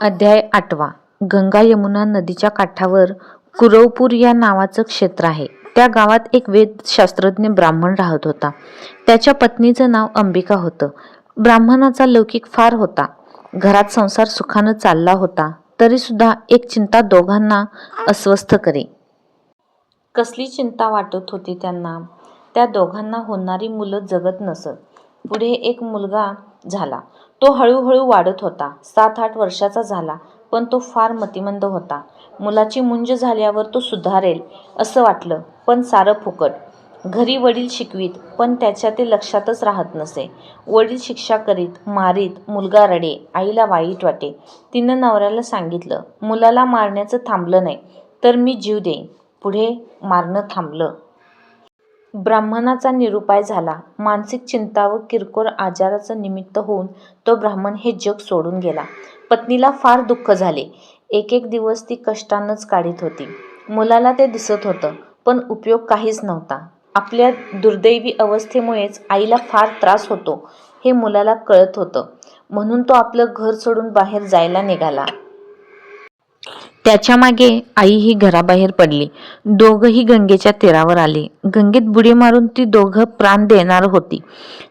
अध्याय आठवा. गंगा यमुना नदीच्या काठावर कुरवपूर या नावाचं क्षेत्र आहे. त्या गावात एक वेदशास्त्रज्ञ ब्राह्मण राहत होता. त्याच्या पत्नीचं नाव अंबिका होतं. ब्राह्मणाचा लौकिक फार होता. घरात संसार सुखानं चालला होता. तरी सुद्धा एक चिंता दोघांना अस्वस्थ करे. कसली चिंता वाटत होती त्यांना? त्या दोघांना होणारी मुलं जगत नसत. पुढे एक मुलगा झाला. तो हळूहळू वाढत होता. सात आठ वर्षाचा झाला पण तो फार मतिमंद होता. मुलाची मुंज झाल्यावर तो सुधारेल असं वाटलं पण सारं फुकट. घरी वडील शिकवीत पण त्याच्या ते लक्षातच राहत नसे. वडील शिक्षा करीत मारीत मुलगा रडे आईला वाईट वाटे. तिनं नवऱ्याला सांगितलं मुलाला मारण्याचं थांबलं नाही तर मी जीव देईन. पुढे मारणं थांबलं. ब्राह्मणाचा निरुपाय झाला. मानसिक चिंता व किरकोळ आजाराचं निमित्त होऊन तो ब्राह्मण हे जग सोडून गेला. पत्नीला फार दुःख झाले. एक एक दिवस ती कष्टानंच काढीत होती. मुलाला ते दिसत होतं पण उपयोग काहीच नव्हता. आपल्या दुर्दैवी अवस्थेमुळेच आईला फार त्रास होतो हे मुलाला कळत होतं. म्हणून तो आपलं घर सोडून बाहेर जायला निघाला. त्याच्यामागे आईही घराबाहेर पडली. दोघंही गंगेच्या तीरावर आले. गंगेत बुडी मारून ती दोघं प्राण देणार होती.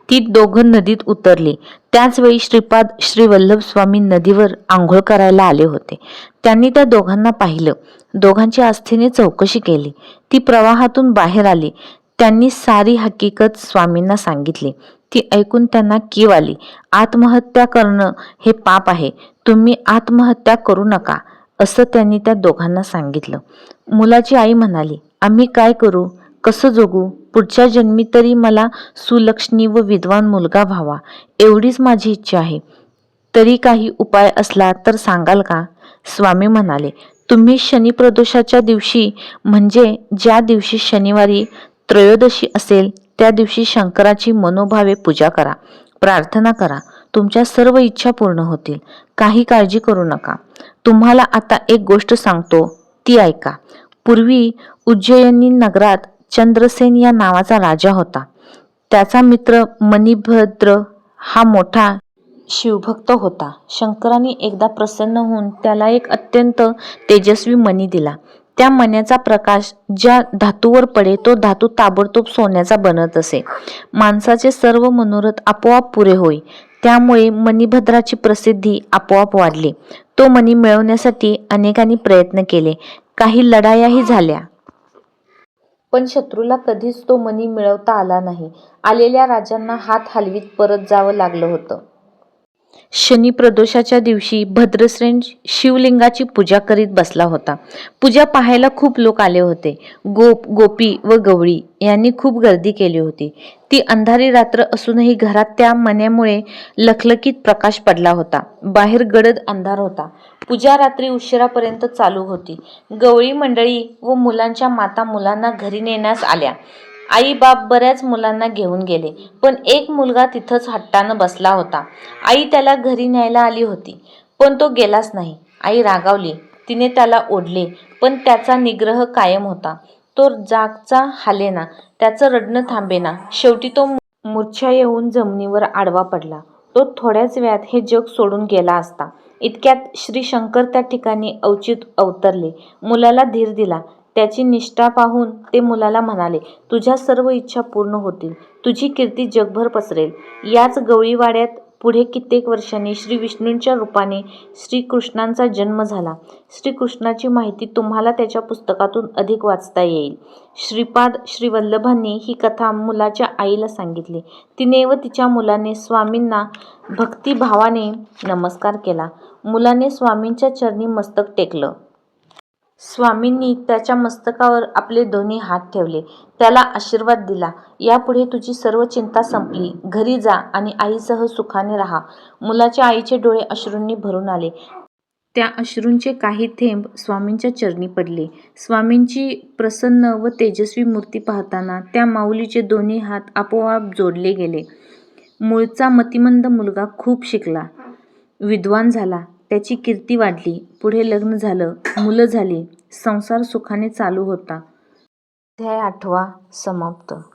ती दोघं नदीत उतरली. त्याच वेळी श्रीपाद श्री वल्लभ स्वामी नदीवर आंघोळ करायला आले होते. त्यांनी त्या दोघांना पाहिलं. दोघांची आस्थेने चौकशी केली. ती प्रवाहातून बाहेर आली. त्यांनी सारी हकीकत स्वामींना सांगितली. ती ऐकून त्यांना कीव आली. आत्महत्या करणं हे पाप आहे. तुम्ही आत्महत्या करू नका. असं त्यांनी त्या दोघांना सांगितलं. मुलाची आई म्हणाली आम्ही काय करू? कसं जगू? पुढच्या जन्मी तरी मला सुलक्षणी व विद्वान मुलगा व्हावा एवढीच माझी इच्छा आहे. तरी काही उपाय असला तर सांगाल का? स्वामी म्हणाले तुम्ही शनी प्रदोषाच्या दिवशी म्हणजे ज्या दिवशी शनिवारी त्रयोदशी असेल त्या दिवशी शंकराची मनोभावे पूजा करा प्रार्थना करा. तुमच्या सर्व इच्छा पूर्ण होतील. काही काळजी करू नका. तुम्हाला आता एक गोष्ट सांगतो. ती ऐका. पूर्वी उज्जयिनी नगरात चंद्रसेन या नावाचा राजा होता. त्याचा मित्र मणिभद्र हा मोठा शिवभक्त होता. शंकराने एकदा प्रसन्न होऊन त्याला एक अत्यंत तेजस्वी मणी दिला. त्या मण्याचा प्रकाश ज्या धातूवर पडे तो धातू ताबडतोब सोन्याचा बनत असे. माणसाचे सर्व मनोरथ आपोआप पुरे होई. त्यामुळे मणिभद्राची प्रसिद्धी आपोआप वाढली. तो मणी मिळवण्यासाठी अनेकांनी प्रयत्न केले. काही लढायाही झाल्या. पण शत्रूला कधीच तो मणी मिळवता आला नाही. आलेल्या राजांना हात हलवीत परत जावं लागलं होतं. शनी प्रदोषाच्या दिवशी भद्रसेन शिवलिंगाची पूजा करीत बसला होता. पूजा पाहायला खूप लोक आले होते. गोप गोपी व गवळी यांनी खूप गर्दी केली होती. ती अंधारी रात्र असूनही घरात त्या मण्यामुळे लखलखीत प्रकाश पडला होता. बाहेर गडद अंधार होता. पूजा रात्री उशिरापर्यंत चालू होती. गवळी मंडळी व मुलांच्या माता मुलांना घरी नेण्यास आल्या. आई बाप बऱ्याच मुलांना घेऊन गेले पण एक मुलगा तिथंच हट्टानं बसला होता. आई त्याला घरी न्यायला आली होती पण तो गेलाच नाही. आई रागावली. तिने त्याला ओढले पण त्याचा निग्रह कायम होता. तो जागचा हालेना त्याचं रडणं थांबेना. शेवटी तो मूर्छा येऊन जमिनीवर आडवा पडला. तो थोड्याच वेळात हे जग सोडून गेला असता. इतक्यात श्री शंकर त्या ठिकाणी अवचित अवतरले. मुलाला धीर दिला. त्याची निष्ठा पाहून ते मुलाला म्हणाले तुझ्या सर्व इच्छा पूर्ण होतील. तुझी कीर्ती जगभर पसरेल. याच गवळीवाड्यात पुढे कित्येक वर्षांनी श्री विष्णूंच्या रूपाने श्रीकृष्णांचा जन्म झाला. श्रीकृष्णाची माहिती तुम्हाला त्याच्या पुस्तकातून अधिक वाचता येईल. श्रीपाद श्रीवल्लभांनी ही कथा मुलाच्या आईला सांगितली. तिने व तिच्या मुलाने स्वामींना भक्तिभावाने नमस्कार केला. मुलाने स्वामींच्या चरणी मस्तक टेकलं. स्वामींनी त्याच्या मस्तकावर आपले दोन्ही हात ठेवले. त्याला आशीर्वाद दिला. यापुढे तुझी सर्व चिंता संपली. घरी जा आणि आईसह सुखाने राहा. मुलाच्या आईचे डोळे अश्रूंनी भरून आले. त्या अश्रूंचे काही थेंब स्वामींच्या चरणी पडले. स्वामींची प्रसन्न व तेजस्वी मूर्ती पाहताना त्या माऊलीचे दोन्ही हात आपोआप जोडले गेले. मूळचा मतिमंद मुलगा खूप शिकला. विद्वान झाला. त्याची कीर्ती वाढली. पुढे लग्न झालं. मुलं झाली. संसार सुखाने चालू होता. अध्याय आठवा समाप्त.